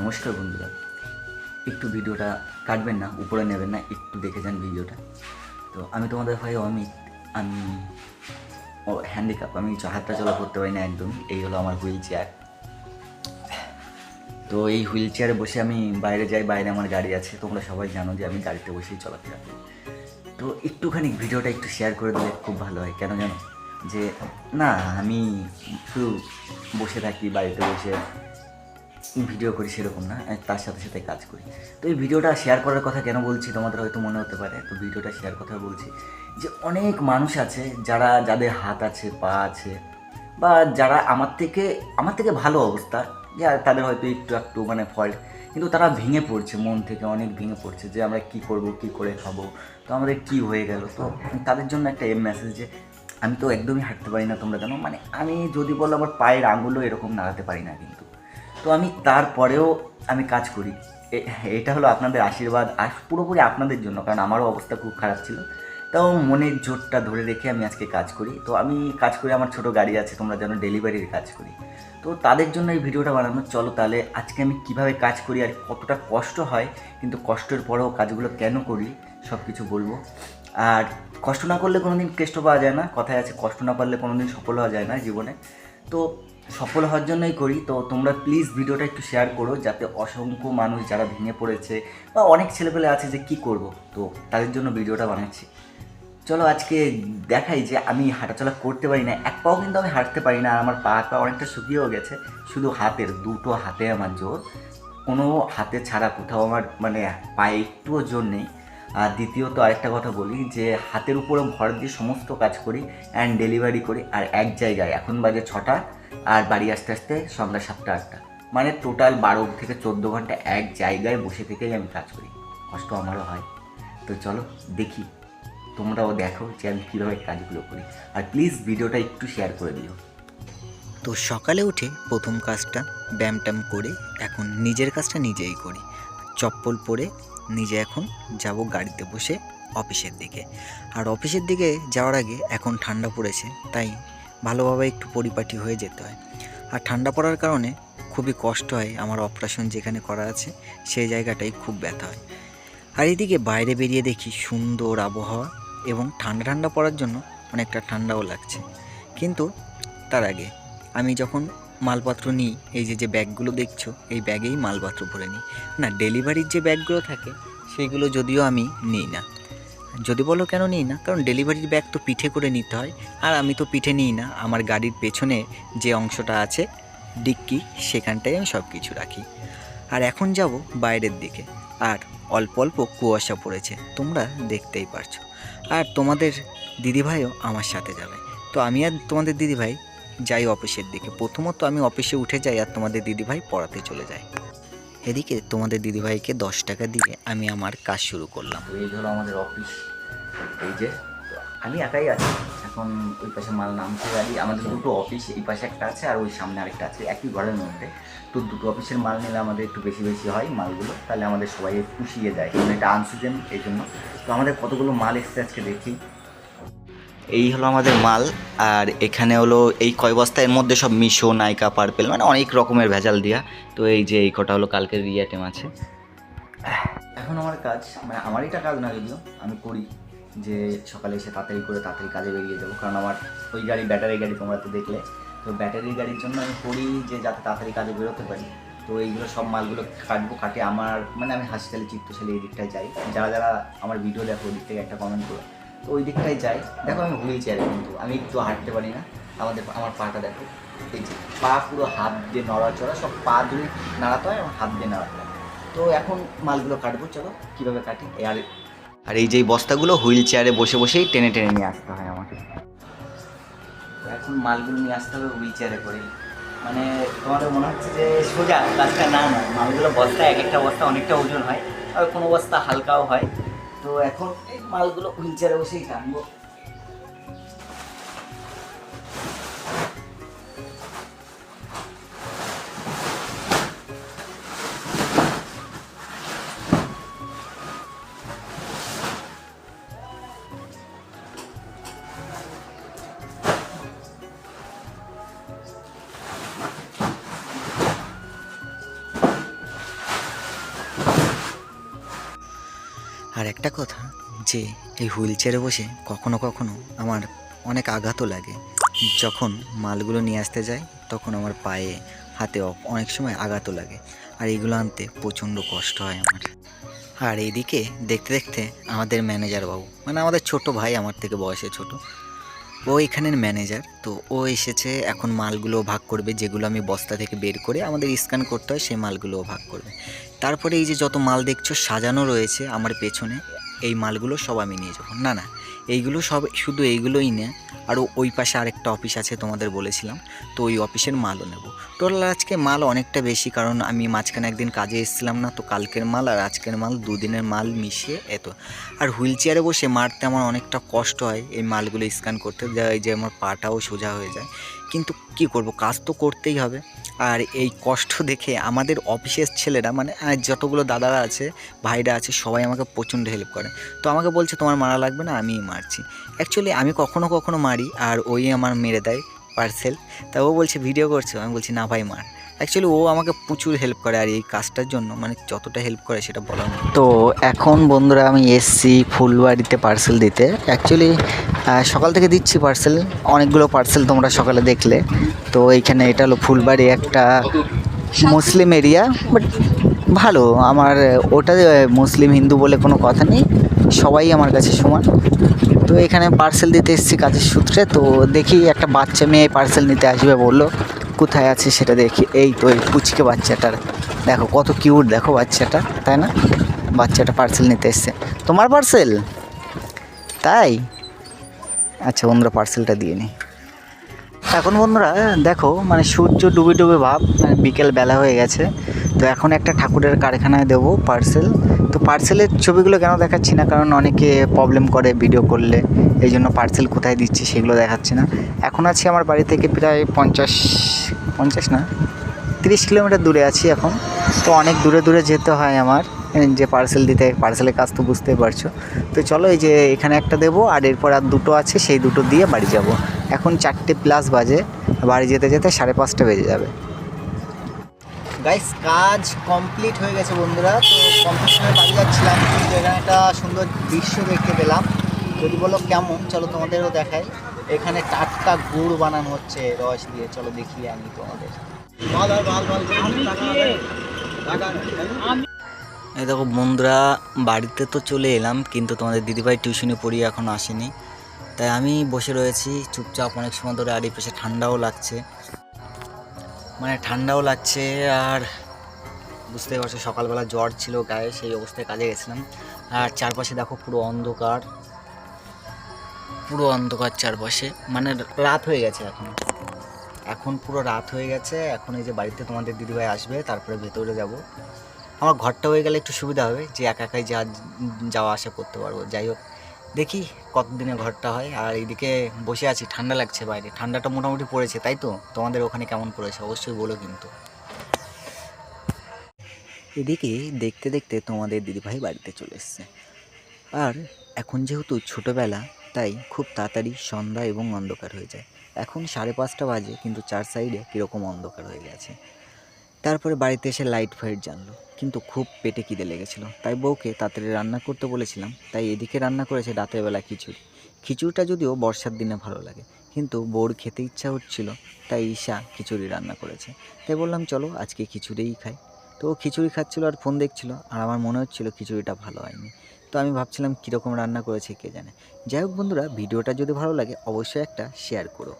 নমস্কার বন্ধুরা। একটু ভিডিওটা কাটবেন না, উপরে নেবেন না, একটু দেখে যান ভিডিওটা। তো আমি তোমাদের ভাই অমিত, আমি ও হ্যান্ডিক্যাপ আমি হাতটা চলা করতে পারি না একদম, এই হলো আমার হুইল চেয়ার তো এই হুইল চেয়ারে বসে আমি বাইরে যাই, বাইরে আমার গাড়ি আছে, তোমরা সবাই জানো যে আমি গাড়িতে বসেই চলাফেরা করি। তো একটুখানি ভিডিওটা একটু শেয়ার করে দিলে খুব ভালো হয়, কেন জানো? যে না, আমি শুধু বসে থাকি, বাড়িতে বসে ভিডিও করি সেরকম না তার সাথে সাথে কাজ করি। তো এই ভিডিওটা শেয়ার করার কথা কেন বলছি, তোমাদের হয়তো মনে হতে পারে, তো ভিডিওটা শেয়ার কথা বলছি যে অনেক মানুষ আছে যারা, যাদের হাত আছে, পা আছে, বা যারা আমার থেকে আমার থেকে ভালো অবস্থা, যে তাদের হয়তো একটু একটু মানে ফল্ট কিন্তু তারা ভেঙে পড়ছে, মন থেকে অনেক ভেঙে পড়ছে যে আমরা কি করব, কি করে খাব, তো আমাদের কি হয়ে গেল। তো তাদের জন্য একটা এম মেসেজ যে, আমি তো একদমই হাঁটতে পারি না তোমরা জানো মানে আমি যদি বলো আমার পায়ের আঙুলও এরকম নাড়াতে পারি না কিন্তু। তো আমি তারপরেও আমি কাজ করি। এটা হলো আপনাদের আশীর্বাদ, আর পুরোপুরি আপনাদের জন্য, কারণ আমারও অবস্থা খুব খারাপ ছিল। তাও মনের জোরটা ধরে রেখে আমি আজকে কাজ করি। তো আমি কাজ করি আমার ছোট গাড়ি আছে, তোমরা যেন ডেলিভারির কাজ করি। তো তাদের জন্য এই ভিডিওটা বানানো, চলো তাহলে আজকে আমি কীভাবে কাজ করি আর কতটা কষ্ট হয়, কিন্তু কষ্টের পরেও কাজগুলো কেন করি সব কিছু বলব। আর কষ্ট না করলে কোনোদিন কেষ্ট পাওয়া যায় না, কথায় আছে, কষ্ট না পারলে কোনোদিন সফল হওয়া যায় না জীবনে। তো সফল হওয়ার জন্যই করি। তো তোমরা প্লিজ ভিডিওটা একটু শেয়ার করো যাতে অসংখ্য মানুষ যারা ভেঙে পড়েছে বা অনেক ছেলেপেলে আছে যে কি করব। তো তাদের জন্য ভিডিওটা বানাচ্ছি। চলো আজকে দেখাই যে আমি হাঁটাচলা করতে পারি না, এক পাও কিন্তু আমি হাঁটতে পারি না, আর আমার পা পা অনেকটা শুকিয়েও গেছে। শুধু হাতের, দুটো হাতে আমার জোর। কোনো হাতে ছাড়া কোথাও আমার মানে পায়ে একটুও জোর নেই। আর দ্বিতীয়ত আরেকটা কথা বলি যে হাতের উপরে ভর দিয়ে সমস্ত কাজ করি অ্যান্ড ডেলিভারি করি, আর এক জায়গায়। এখন বাজে ছটা। আর বাড়ি আসতে আসতে সন্ধ্যা সাতটা, আটটা। মানে টোটাল বারো থেকে চোদ্দ ঘণ্টা এক জায়গায় বসে থেকেই আমি কাজ করি। কষ্ট আমারও হয়। তো চলো, দেখি। তোমরাও দেখো যে আমি কীভাবে কাজগুলো করি। আর প্লিজ ভিডিওটা একটু শেয়ার করে দিও। তো সকালে উঠে প্রথম কাজটা ব্যায়াম ট্যাম করে এখন নিজের কাজটা নিজেই করি। চপ্পল পরে নিজে এখন যাব গাড়িতে বসে অফিসের দিকে। আর অফিসের দিকে যাওয়ার আগে এখন ঠান্ডা পড়েছে, তাই ভালোভাবে একটু পরিপাটি হয়ে যেতে হয়। আর ঠান্ডা পড়ার কারণে খুবই কষ্ট হয় আমার অপারেশন যেখানে করা আছে, সেই জায়গাটাই খুব ব্যথা হয়। আর এদিকে বাইরে বেরিয়ে দেখি সুন্দর আবহাওয়া এবং ঠান্ডা ঠান্ডা পড়ার জন্য অনেকটা ঠান্ডাও লাগছে। কিন্তু তার আগে আমি যখন মালপত্র নিই, এই যে যে ব্যাগগুলো দেখছ, এই ব্যাগেই মালপত্র ভরে নিই। না ডেলিভারির যে ব্যাগগুলো থাকে সেইগুলো যদিও আমি নিই না। যদি বলো কেন নিই না? কারণ ডেলিভারির ব্যাগ তো পিঠে করে নিতে হয়। আর আমি তো পিঠে নিই না। আমার গাড়ির পেছনে যে অংশটা আছে, ডিক্কি, সেখানটায় আমি সব কিছু রাখি। আর এখন যাব বাইরের দিকে। আর অল্প অল্প কুয়াশা পড়েছে। তোমরা দেখতেই পারছ। আর তোমাদের দিদিভাইও আমার সাথে যাবে। তো আমি আর তোমাদের দিদিভাই যাই অফিসের দিকে। প্রথমত আমি অফিসে উঠে যাই আর তোমাদের দিদিভাই পড়াতে চলে যায়। এদিকে তোমাদের দিদিভাইকে দশ টাকা দিয়ে আমি আমার কাজ শুরু করলাম। এই হলো আমাদের অফিস এই যে আমি একাই আছি। এখন ওই পাশে মাল নামছে গাড়ি আমাদের দুটো অফিস এই পাশে একটা আছে আর ওই সামনে আরেকটা আছে। একই ঘরের মধ্যে। তো দুটো অফিসের মাল নিলে আমাদের একটু বেশি বেশি হয় মালগুলো। তাহলে আমাদের সবাই পুষিয়ে দেয়। কারণ এটা আনসিজন এই জন্য। তো আমাদের কতগুলো মাল এসছে আজকে দেখি। এই হলো আমাদের মাল, আর এখানে হলো এই কয় বস্তা, এর মধ্যে সব মিশো, নাইকা, পার্পেল মানে অনেক রকমের ভেজাল দিয়া। তো এই যে এই কটা হলো কালকের রিয়াটেম আছে। এখন আমার কাজ মানে আমার এটা কাজ না যদিও, আমি করি যে সকালে এসে তাড়াতাড়ি করে তাড়াতাড়ি কাজে বেরিয়ে যাব। কারণ আমার ওই গাড়ি ব্যাটারি গাড়ি তোমরা তো দেখলে। তো ব্যাটারি গাড়ির জন্য আমি করি যে যাতে তাড়াতাড়ি কাজে বেরোতে পারি। তো এইগুলো সব মালগুলো কাটবো, কাটে আমার মানে আমি হাসিতালি চিত্তশালী এই দিকটায় যাই। যারা যারা আমার ভিডিও দেখো ওই দিক থেকে একটা কমেন্ট করো। তো ওই দিকটায় যাই। দেখো, আমি হুইল চেয়ারে কিন্তু আমি একটু হাঁটতে পারি না। আমাদের, আমার পাটা দেখো। এই যে, পা পুরো হাত দিয়ে নড়াচড়া, সব পা দিয়ে নাড়াতে হয় এবং হাত দিয়ে নাড়াতে হয়। তো এখন মালগুলো কাটবো, চলো। কীভাবে কাটি? আর আর এই যে বস্তাগুলো, হুইল চেয়ারে বসে বসেই টেনে টেনে নিয়ে আসতে হয় আমাকে। এখন মালগুলো নিয়ে আসতে হবে, হুইল চেয়ারে করে মানে তোমাদের মনে হচ্ছে যে সোজা কাজটা না না। মালগুলো বস্তা এক একটা বস্তা অনেকটা ওজন হয়। আর কোনো বস্তা হালকাও হয়। তো এখন এই মালগুলো হুইল চেয়ারে বসেই টানবো। আর একটা কথা, যে এই হুইল চেয়ারে বসে কখনো কখনো আমার অনেক আঘাতও লাগে। যখন মালগুলো নিয়ে আসতে যাই, তখন আমার পায়ে, হাতে অনেক সময় আঘাতও লাগে। আর এগুলো আনতে প্রচণ্ড কষ্ট হয় আমার। আর এইদিকে দেখতে দেখতে আমাদের ম্যানেজার বাবু মানে আমাদের ছোট ভাই আমার থেকে বয়সে ছোট ও এখানের ম্যানেজার তো ও এসেছে, এখন মালগুলো ভাগ করবে, যেগুলো আমি বস্তা থেকে বের করে আমাদের স্ক্যান করতে হয়, সেই মালগুলো ভাগ করবে। তারপরে এই যে যত মাল দেখছ, সাজানো রয়েছে আমার পেছনে, এই মালগুলো সব আমি নিয়ে যাব। না না এইগুলো সব শুধু এইগুলোই নে। আরও ওই পাশে আরেকটা অফিস আছে তোমাদের বলেছিলাম। তো ওই অফিসের মালও নেব। টোটাল আজকে মাল অনেকটা বেশি, কারণ আমি মাঝখানে একদিন কাজে এসেছিলাম না, তো কালকের মাল আর আজকের মাল দুদিনের মাল মিশিয়ে এত। আর হুইল চেয়ারে বসে মারতে আমার অনেকটা কষ্ট হয় এই মালগুলো স্ক্যান করতে। যায় যে আমার পাটাও সোজা হয়ে যায়। কিন্তু কি করব? কাজ তো করতেই হবে। আর এই কষ্ট দেখে আমাদের অফিসের ছেলেরা মানে যতগুলো দাদারা আছে, ভাইরা আছে, সবাই আমাকে প্রচণ্ড হেল্প করে। তো আমাকে বলছে, তোমার মারা লাগবে না, আমিই মারছি। অ্যাকচুয়ালি আমি কখনো কখনো মারি, আর ওই আমার মেরে দেয় পার্সেল তা ও বলছে, ভিডিও করছ? আমি বলছি, না ভাই, মার। অ্যাকচুয়ালি ও আমাকে প্রচুর হেল্প করে আর এই কাজটার জন্য মানে যতটা হেল্প করে সেটা মতো। তো এখন বন্ধুরা আমি এসছি ফুলবাড়িতে পার্সেল দিতে। অ্যাকচুয়ালি সকাল থেকে দিচ্ছি পার্সেল অনেকগুলো পার্সেল তোমরা সকালে দেখলে। তো এইখানে এটা হলো ফুলবাড়ি একটা মুসলিম এরিয়া বাট ভালো। আমার, ওটা মুসলিম হিন্দু বলে কোনো কথা নেই, সবাই আমার কাছে সমান। তো এখানে পার্সেল দিতে এসেছি কাজের সূত্রে, তো দেখি একটা বাচ্চা মেয়ে পার্সেল নিতে আসবে বলল। কোথায় আছে সেটা দেখি। এই তো এই পুচকে বাচ্চাটার। দেখো, কত কিউট দেখো বাচ্চাটা, তাই না? বাচ্চাটা পার্সেল নিতে এসছে। তোমার পার্সেল তাই? আচ্ছা বন্ধুরা পার্সেলটা দিয়ে নি। এখন বন্ধুরা, দেখো মানে সূর্য ডুবে ডুবে ভাব মানে বিকেল বেলা হয়ে গেছে। তো এখন একটা ঠাকুরের কারখানায় দেবো পার্সেল পার্সেলের ছবিগুলো কেন দেখাচ্ছি না? কারণ অনেকে প্রবলেম করে ভিডিও করলে। এই জন্য পার্সেল কোথায় দিচ্ছি সেগুলো দেখাচ্ছি না। এখন আছি আমার বাড়ি থেকে প্রায় পঞ্চাশ পঞ্চাশ না? তিরিশ কিলোমিটার দূরে আছি এখন। তো অনেক দূরে দূরে যেতে হয় আমার। যে পার্সেল দিতে, পার্সেলের কাজ তো বুঝতেই পারছ। তো চলো এই যে এখানে একটা দেবো, আর এরপর আর দুটো আছে, সেই দুটো দিয়ে বাড়ি যাব। এখন চারটে প্লাস বাজে। বাড়ি যেতে যেতে সাড়ে পাঁচটা বেজে যাবে। গাইস কাজ কমপ্লিট হয়ে গেছে বন্ধুরা তো কমপ্লিট হয়ে বাড়ি যাচ্ছিলাম কিন্তু এখানে একটা সুন্দর দৃশ্য দেখতে পেলাম যদি বলো কেমন চলো তোমাদেরও দেখাই এখানে টাটকা গুড় বানানো হচ্ছে রস দিয়ে চলো দেখিয়ে আনি তোমাদের এই দেখো বন্ধুরা বাড়িতে তো চলে এলাম কিন্তু তোমাদের দিদিভাই টিউশনে পড়িয়ে এখন আসেনি তাই আমি বসে রয়েছি চুপচাপ অনেক সময় ধরে আর এই পাশে ঠান্ডাও লাগছে মানে ঠান্ডাও লাগছে আর বুঝতেই পারছ সকালবেলা জ্বর ছিল গায়ে, সেই অবস্থায় কাজে গেছিলাম। আর চারপাশে দেখো পুরো অন্ধকার পুরো অন্ধকার চারপাশে। মানে রাত হয়ে গেছে এখন। এখন পুরো রাত হয়ে গেছে, এখন এই যে বাড়িতে তোমাদের দিদিভাই আসবে, তারপরে ভেতরে যাব। আমার ঘরটা হয়ে গেলে একটু সুবিধা হবে, যে একা একাই যা, যাওয়া আসা করতে পারব। যাই হোক দেখি কতদিনে ঘরটা হয়। আর এইদিকে বসে আছি, ঠান্ডা লাগছে বাইরে। ঠান্ডাটা মোটামুটি পড়েছে, তাই তো? তোমাদের ওখানে কেমন পড়েছে? অবশ্যই বলো কিন্তু। এদিকে দেখতে দেখতে তোমাদের দিদিভাই বাড়িতে চলে এসছে। আর এখন যেহেতু ছোটোবেলা, তাই খুব তাড়াতাড়ি সন্ধ্যা এবং অন্ধকার হয়ে যায়। এখন সাড়ে পাঁচটা বাজে, কিন্তু চার সাইডে কীরকম অন্ধকার হয়ে গেছে। তারপরে বাড়িতে এসে লাইট ফাইট জানলো। কিন্তু খুব পেটে কিদে লেগেছিল। তাই বউকে তাড়াতাড়ি রান্না করতে বলেছিলাম। তাই এদিকে রান্না করেছে রাতের বেলা খিচুড়ি। খিচুড়িটা যদিও বর্ষার দিনে ভালো লাগে, কিন্তু বউর খেতে ইচ্ছা হচ্ছিল, তাই ঈশা খিচুড়ি রান্না করেছে। তাই বললাম, চলো, আজকে খিচুড়িই খাই। তো ও খিচুড়ি খাচ্ছিল আর ফোন দেখছিল, আর আমার মনে হচ্ছিল খিচুড়িটা ভালো হয়নি। তো আমি ভাবছিলাম, কীরকম রান্না করেছে কে জানে? যাই হোক বন্ধুরা, ভিডিওটা যদি ভালো লাগে, অবশ্যই একটা শেয়ার করো।